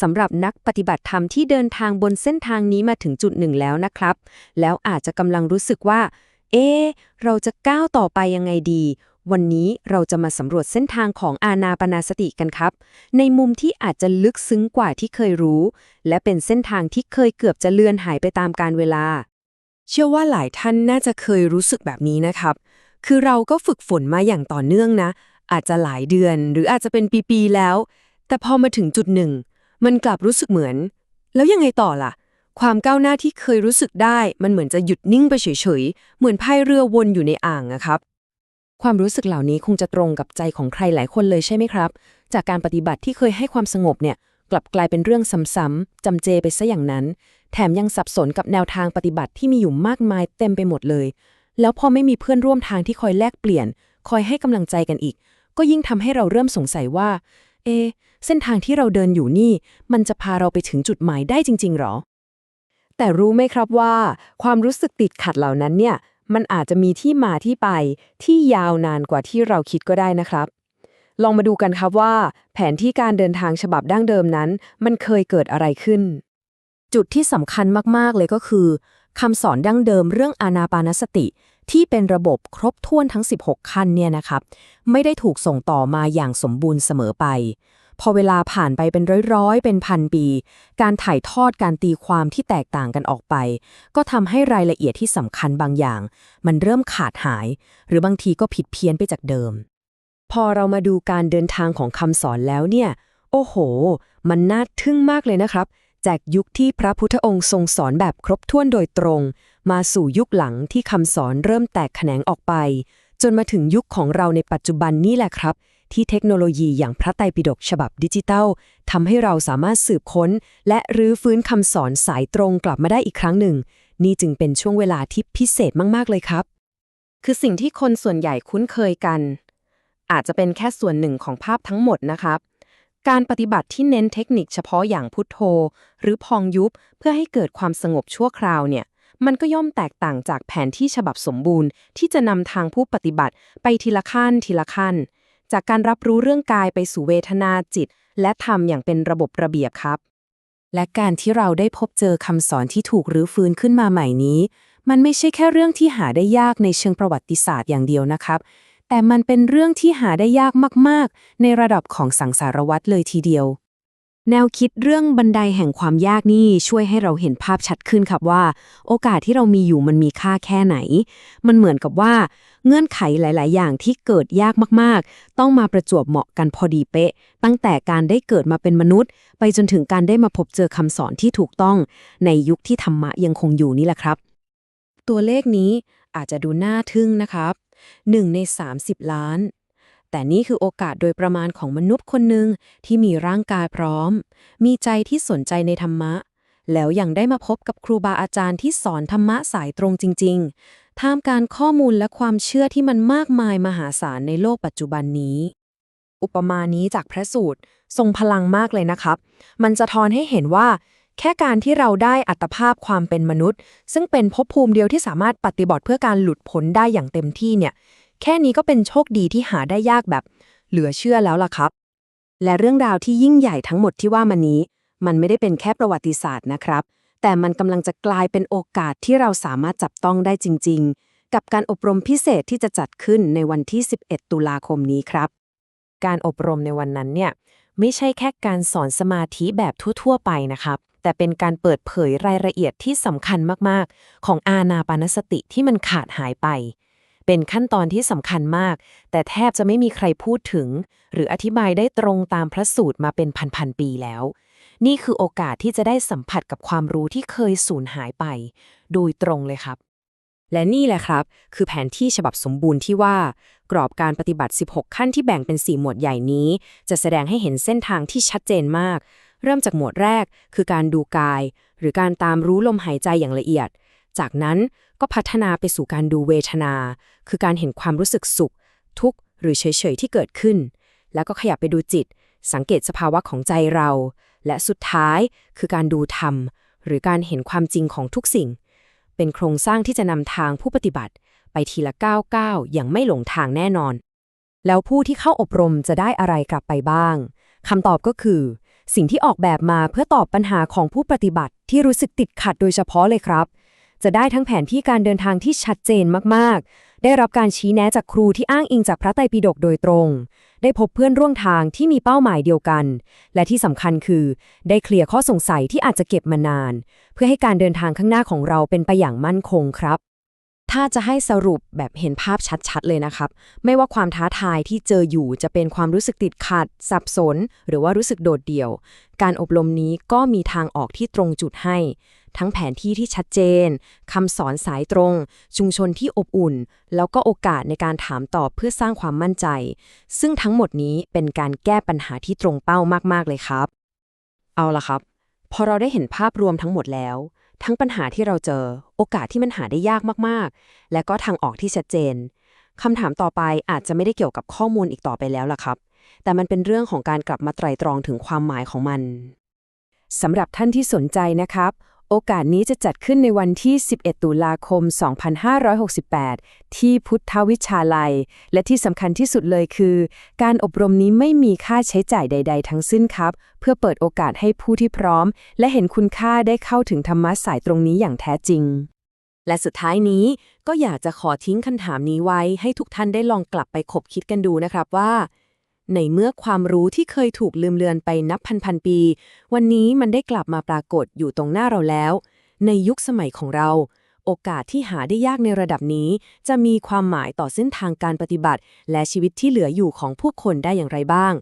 สำหรับนักปฏิบัติธรรมที่เดินทางบนเส้นทางนี้มาถึงจุดหนึ่งแล้วนะครับ แล้วอาจจะกำลังรู้สึกว่า เอ๊เราจะก้าวต่อไปยังไงดี วันนี้เราจะมาสำรวจเส้นทางของอาณาปนาสติกันครับ ในมุมที่อาจจะลึกซึ้งกว่าที่เคยรู้ และเป็นเส้นทางที่เคยเกือบจะเลือนหายไปตามกาลเวลา เชื่อว่าหลายท่านน่าจะเคยรู้สึกแบบนี้นะครับ คือเราก็ฝึกฝนมาอย่างต่อเนื่องนะ อาจจะหลายเดือน หรืออาจจะเป็นปีๆแล้ว แต่พอมาถึงจุดหนึ่ง มันกลับรู้สึกเหมือน แล้วยังไงต่อล่ะ ความก้าวหน้าที่เคยรู้สึกได้ มันเหมือนจะหยุดนิ่งไปเฉยๆ เหมือนพายเรือวนอยู่ในอ่างอะครับ ความรู้สึกเหล่านี้คงจะตรงกับใจของใครหลายคนเลยใช่ไหมครับ จากการปฏิบัติที่เคยให้ความสงบเนี่ยกลับกลายเป็นเรื่องซ้ำๆจำเจไปซะอย่างนั้น แถมยังสับสนกับแนวทางปฏิบัติที่มีอยู่มากมายเต็มไปหมดเลย แล้วพอไม่มีเพื่อนร่วมทางที่คอยแลกเปลี่ยน คอยให้กำลังใจกันอีก ก็ยิ่งทำให้เราเริ่มสงสัยว่า เอ เส้นทางที่เราเดินอยู่นี่ มันจะพาเราไปถึงจุดหมายได้จริง ๆ หรอ แต่รู้ไหมครับว่า ความรู้สึกติดขัดเหล่านั้นเนี่ย มันอาจจะมีที่มาที่ไปที่ยาวนานกว่าที่เราคิดก็ได้นะครับ ลองมาดูกันครับว่า แผนที่การเดินทางฉบับดั้งเดิมนั้น มันเคยเกิดอะไรขึ้น จุดที่สำคัญมากๆเลยก็คือคำสอนดั้งเดิมเรื่องอานาปานสติ ที่เป็นระบบครบถ้วนทั้ง 16 ขั้นเนี่ยนะครับ ไม่ได้ถูกส่งต่อมาอย่างสมบูรณ์เสมอไป พอเวลาผ่านไปเป็นร้อยๆ เป็นพันปี การถ่ายทอดการตีความที่แตกต่างกันออกไป ก็ทำให้รายละเอียดที่สำคัญบางอย่าง มันเริ่มขาดหาย หรือบางทีก็ผิดเพี้ยนไปจากเดิม พอเรามาดูการเดินทางของคำสอนแล้วเนี่ย โอ้โห มันน่าทึ่งมากเลยนะครับ จากยุคที่พระพุทธองค์ทรงสอนแบบครบถ้วนโดยตรง มาสู่ยุคหลังที่คำสอนเริ่มแตกแขนงออกไป จนมาถึงยุคของเราในปัจจุบันนี่แหละครับ ที่เทคโนโลยีอย่างพระไตรปิฎกฉบับดิจิตัลทำให้เราสามารถสืบค้น และรื้อฟื้นคำสอนสายตรงกลับมาได้อีกครั้งหนึ่ง นี่จึงเป็นช่วงเวลาที่พิเศษมากๆเลยครับ คือสิ่งที่คนส่วนใหญ่คุ้นเคยกัน อาจจะเป็นแค่ส่วนหนึ่งของภาพทั้งหมดนะครับ การปฏิบัติที่เน้นเทคนิคเฉพาะอย่างพุทโธ หรือพองยุบเพื่อให้เกิดความสงบชั่วคราวเนี่ย มันก็ย่อมแตกต่างจากแผนที่ฉบับสมบูรณ์ ที่จะนำทางผู้ปฏิบัติไปทีละขั้นทีละขั้น จากการรับรู้เรื่องกายไปสู่เวทนาจิต และธรรมอย่างเป็นระบบระเบียบครับ และการที่เราได้พบเจอคำสอนที่ถูกรื้อฟื้นขึ้นมาใหม่นี้ มันไม่ใช่แค่เรื่องที่หาได้ยากในเชิงประวัติศาสตร์อย่างเดียวนะครับ แต่มันเป็นเรื่องที่หาได้ยากมากๆ ในระดับของสังสารวัตรเลยทีเดียว แนวคิดเรื่องบันไดแห่งความยากนี่ช่วยให้เราเห็นภาพชัดขึ้นครับว่า โอกาสที่เรามีอยู่มันมีค่าแค่ไหน มันเหมือนกับว่า เงื่อนไขหลาย ๆ อย่างที่เกิดยากมากๆ ต้องมาประจวบเหมาะกันพอดีเป๊ะ ตั้งแต่การได้เกิดมาเป็นมนุษย์ ไปจนถึงการได้มาพบเจอคำสอนที่ถูกต้อง ในยุคที่ธรรมะยังคงอยู่นี่แหละครับ ตัวเลขนี้อาจจะดูน่าทึ่งนะครับ 1 ใน 30 ล้าน แต่นี่คือโอกาสโดยประมาณของมนุษย์คนหนึ่งที่มีร่างกายพร้อม มีใจที่สนใจในธรรมะ แล้วยังได้มาพบกับครูบาอาจารย์ที่สอนธรรมะสายตรงจริง ๆ ท่ามการข้อมูลและความเชื่อที่มันมากมายมหาศาลในโลกปัจจุบันนี้ อุปมานี้จากพระสูตรทรงพลังมากเลยนะครับ มันจะทอนให้เห็นว่า แค่การที่เราได้อัตภาพความเป็นมนุษย์ ซึ่งเป็นภพภูมิเดียวที่สามารถปฏิบัติเพื่อการหลุดพ้นได้อย่างเต็มที่เนี่ย แค่นี้ก็เป็นโชคดีที่หาได้ยากแบบ เหลือเชื่อแล้วล่ะครับ และเรื่องราวที่ยิ่งใหญ่ทั้งหมดที่ว่ามานี้ มันไม่ได้เป็นแค่ประวัติศาสตร์นะครับ แต่มันกำลังจะกลายเป็นโอกาสที่เราสามารถจับต้องได้จริง ๆ กับการอบรมพิเศษที่จะจัดขึ้นในวันที่ 11 ตุลาคมนี้ครับ การอบรมในวันนั้นเนี่ย ไม่ใช่แค่การสอนสมาธิแบบทั่วๆไปนะครับแต่เป็นการเปิดเผยรายละเอียดที่สำคัญมากๆ ของอาณาปานสติที่มันขาดหายไป เป็นขั้นตอนที่สำคัญมาก แต่แทบจะไม่มีใครพูดถึง หรืออธิบายได้ตรงตามพระสูตรมาเป็นพันๆปีแล้ว นี่คือโอกาสที่จะได้สัมผัสกับความรู้ที่เคยสูญหายไป โดยตรงเลยครับ และนี่แหละครับ คือแผนที่ฉบับสมบูรณ์ที่ว่า กรอบการปฏิบัติ 16 ขั้นที่แบ่งเป็น 4 หมวดใหญ่นี้ จะแสดงให้เห็นเส้นทางที่ชัดเจนมาก เริ่มจากหมวดแรก คือการดูกาย หรือการตามรู้ลมหายใจอย่างละเอียด จากนั้นก็พัฒนาไปสู่การดูเวทนา คือการเห็นความรู้สึกสุข ทุกข์หรือเฉยๆที่เกิดขึ้น แล้วก็ขยับไปดูจิต สังเกตสภาวะของใจเรา และสุดท้ายคือการดูธรรม หรือการเห็นความจริงของทุกสิ่ง เป็นโครงสร้างที่จะนำทางผู้ปฏิบัติ ไปทีละก้าวก้าวอย่างไม่หลงทางแน่นอน แล้วผู้ที่เข้าอบรมจะได้อะไรกลับไปบ้างคำตอบก็คือ สิ่งที่ออกแบบมาเพื่อตอบปัญหาของผู้ปฏิบัติที่รู้สึกติดขัดโดยเฉพาะเลยครับ จะได้ทั้งแผนที่การเดินทางที่ชัดเจนมากๆ ได้รับการชี้แนะจากครูที่อ้างอิงจากพระไตรปิฎกโดยตรง ได้พบเพื่อนร่วมทางที่มีเป้าหมายเดียวกัน และที่สำคัญคือ ได้เคลียร์ข้อสงสัยที่อาจจะเก็บมานาน เพื่อให้การเดินทางข้างหน้าของเราเป็นไปอย่างมั่นคงครับ ถ้าจะให้สรุปแบบเห็นภาพชัดๆ เลยนะครับ ไม่ว่าความท้าทายที่เจออยู่จะเป็นความรู้สึกติดขัด สับสน หรือว่ารู้สึกโดดเดี่ยว การอบรมนี้ก็มีทางออกที่ตรงจุดให้ ทั้งแผนที่ที่ชัดเจนคำสอนสายตรง ชุมชนที่อบอุ่น แล้วก็โอกาสในการถามตอบเพื่อสร้างความมั่นใจ ซึ่งทั้งหมดนี้เป็นการแก้ปัญหาที่ตรงเป้ามากๆเลยครับ เอาละครับ พอเราได้เห็นภาพรวมทั้งหมดแล้ว ทั้งปัญหาที่เราเจอ โอกาสที่มันหาได้ยากมากๆ และก็ทางออกที่ชัดเจนคำถามต่อไปอาจจะไม่ได้เกี่ยวกับข้อมูลอีกต่อไปแล้วล่ะครับ แต่มันเป็นเรื่องของการกลับมาไตร่ตรองถึงความหมายของมันสำหรับท่านที่สนใจนะครับ โอกาสนี้จะจัดขึ้นในวันที่ 11 ตุลาคม 2568 ที่พุทธวิชาลัย และที่สำคัญที่สุดเลยคือ การอบรมนี้ไม่มีค่าใช้จ่ายใด ๆ ทั้งสิ้นครับ เพื่อเปิดโอกาสให้ผู้ที่พร้อม และเห็นคุณค่าได้เข้าถึงธรรมะสายตรงนี้อย่างแท้จริง และสุดท้ายนี้ก็อยากจะขอทิ้งคำถามนี้ไว้ให้ทุกท่านได้ลองกลับไปคบคิดกันดูนะครับว่า ในเมื่อความรู้ที่เคยถูกลืมเลือนไปนับพันพันปี วันนี้มันได้กลับมาปรากฏอยู่ตรงหน้าเราแล้ว ในยุคสมัยของเรา โอกาสที่หาได้ยากในระดับนี้ จะมีความหมายต่อเส้นทางการปฏิบัติ และชีวิตที่เหลืออยู่ของผู้คนได้อย่างไรบ้าง